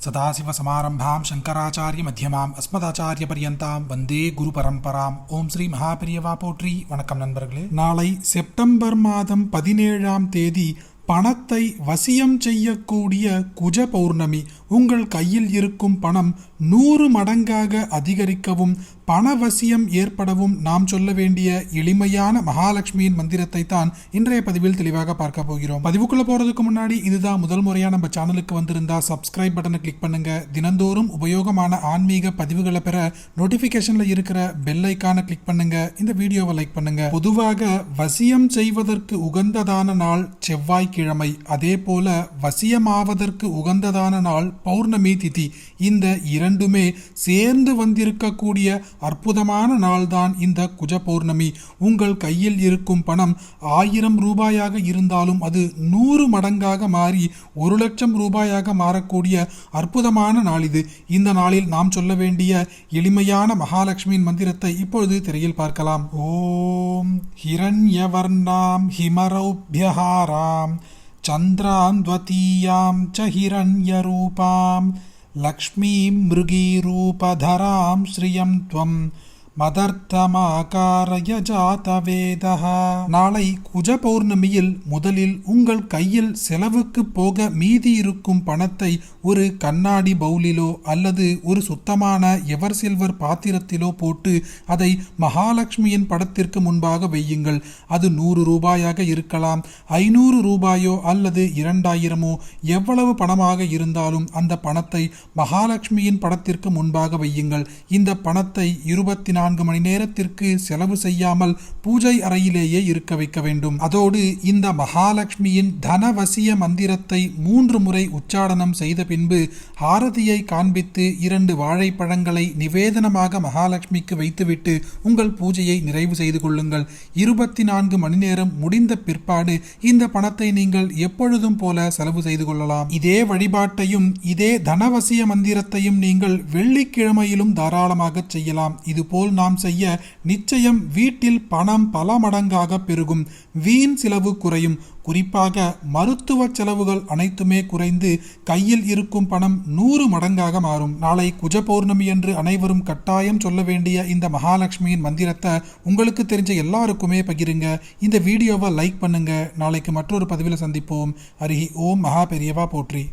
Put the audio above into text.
सदाशिवसमारम्भां சங்கராச்சாரிய அஸ்மதாச்சாரிய பரியந்தாம் வந்தே குரு பரம்பராம் ஓம் ஸ்ரீ மகாபிரியவா போற்றி வணக்கம் நண்பர்களே நாளை செப்டம்பர் மாதம் பதினேழாம் தேதி பணத்தை வசியம் செய்யக்கூடிய குஜ பௌர்ணமி உங்கள் கையில் இருக்கும் பணம் நூறு மடங்காக அதிகரிக்கவும் பணவசியம் ஏற்படவும் நாம் சொல்ல வேண்டிய எளிமையான மகாலட்சுமியின் மந்திரத்தை தான் இன்றைய பதிவில் தெளிவாக பார்க்க போகிறோம். பதிவுக்குள்ள போறதுக்கு முன்னாடி இதுதான் முதல் முறையா நம்ம சேனலுக்கு வந்திருந்தா சப்ஸ்கிரைப் பட்டனை கிளிக் பண்ணுங்க. தினந்தோறும் உபயோகமான ஆன்மீக பதிவுகளை பெற நோட்டிபிகேஷன்ல இருக்கிற பெல் ஐக்கான கிளிக் பண்ணுங்க. இந்த வீடியோவை லைக் பண்ணுங்க. பொதுவாக வசியம் செய்வதற்கு உகந்ததான நாள் செவ்வாய்க்கிழமை. அதே போல வசியமாவதற்கு உகந்ததான நாள் பௌர்ணமி திதி. இந்த இரண்டுமே சேர்ந்து வந்திருக்கக்கூடிய அற்புதமான நாள்தான் இந்த குஜ பௌர்ணமி உங்கள் கையில் இருக்கும் பணம் ஆயிரம் ரூபாயாக இருந்தாலும் அது நூறு மடங்காக மாறி ஒரு லட்சம் ரூபாயாக மாறக்கூடிய அற்புதமான நாள் இது. இந்த நாளில் நாம் சொல்ல வேண்டிய எளிமையான மகாலட்சுமியின் மந்திரத்தை இப்பொழுது திரையில் பார்க்கலாம். ஓம் ஹிரண்யவர்ணாம் ஹிமரௌபியஹாராம் சந்திராம் துவதீயாம் ச ஹிரண்யரூபாம் लक्ष्मीं मृगीरूपधरां श्रियं त्वं மதர்த்தமாகாரய ஜாதவேதா நாளை குஜ பௌர்ணமியில் முதலில் உங்கள் கையில் செலவுக்கு போக மீதி இருக்கும் பணத்தை ஒரு கண்ணாடி பவுலிலோ அல்லது ஒரு சுத்தமான எவர் சில்வர் பாத்திரத்திலோ போட்டு அதை மகாலட்சுமியின் படத்திற்கு முன்பாக வையுங்கள். அது நூறு ரூபாயாக இருக்கலாம் ஐநூறு ரூபாயோ அல்லது இரண்டாயிரமோ. எவ்வளவு பணமாக இருந்தாலும் அந்த பணத்தை மகாலட்சுமியின் படத்திற்கு முன்பாக வையுங்கள். இந்த பணத்தை இருபத்தி நான்கு மணி நேரத்திற்கு செலவு செய்யாமல் பூஜை அறையிலேயே இருக்க வைக்க வேண்டும். அதோடு இந்த மகாலட்சுமியின் தனவசிய மந்திரத்தை மூன்று முறை உச்சாடனம் செய்த பின்பு ஆரதியை காண்பித்து இரண்டு வாழைப்பழங்களை நிவேதனமாக மகாலட்சுமிக்கு வைத்துவிட்டு உங்கள் பூஜையை நிறைவு செய்து கொள்ளுங்கள். இருபத்தி நான்கு மணி நேரம் முடிந்த பிற்பாடு இந்த பணத்தை நீங்கள் எப்பொழுதும் போல செலவு செய்து கொள்ளலாம். இதே வழிபாட்டையும் இதே தனவசிய மந்திரத்தையும் நீங்கள் வெள்ளிக்கிழமையிலும் தாராளமாக செய்யலாம். இதுபோல் நாம் செய்ய நிச்சயம் வீட்டில் பணம் பல மடங்காக பெருகும். வீண் செலவு குறையும். குறிப்பாக மருத்துவ செலவுகள் அனைத்துமே குறைந்து கையில் இருக்கும் பணம் நூறு மடங்காக மாறும். நாளை குஜ பௌர்ணமி என்று அனைவரும் கட்டாயம் சொல்ல வேண்டிய இந்த மகாலட்சுமியின் மந்திரத்தை உங்களுக்கு தெரிஞ்ச எல்லாருக்குமே பகிருங்க. இந்த வீடியோவை லைக் பண்ணுங்க. நாளைக்கு மற்றொரு பதிவில் சந்திப்போம். அருகி ஓம் மகா பெரியவா போற்றி.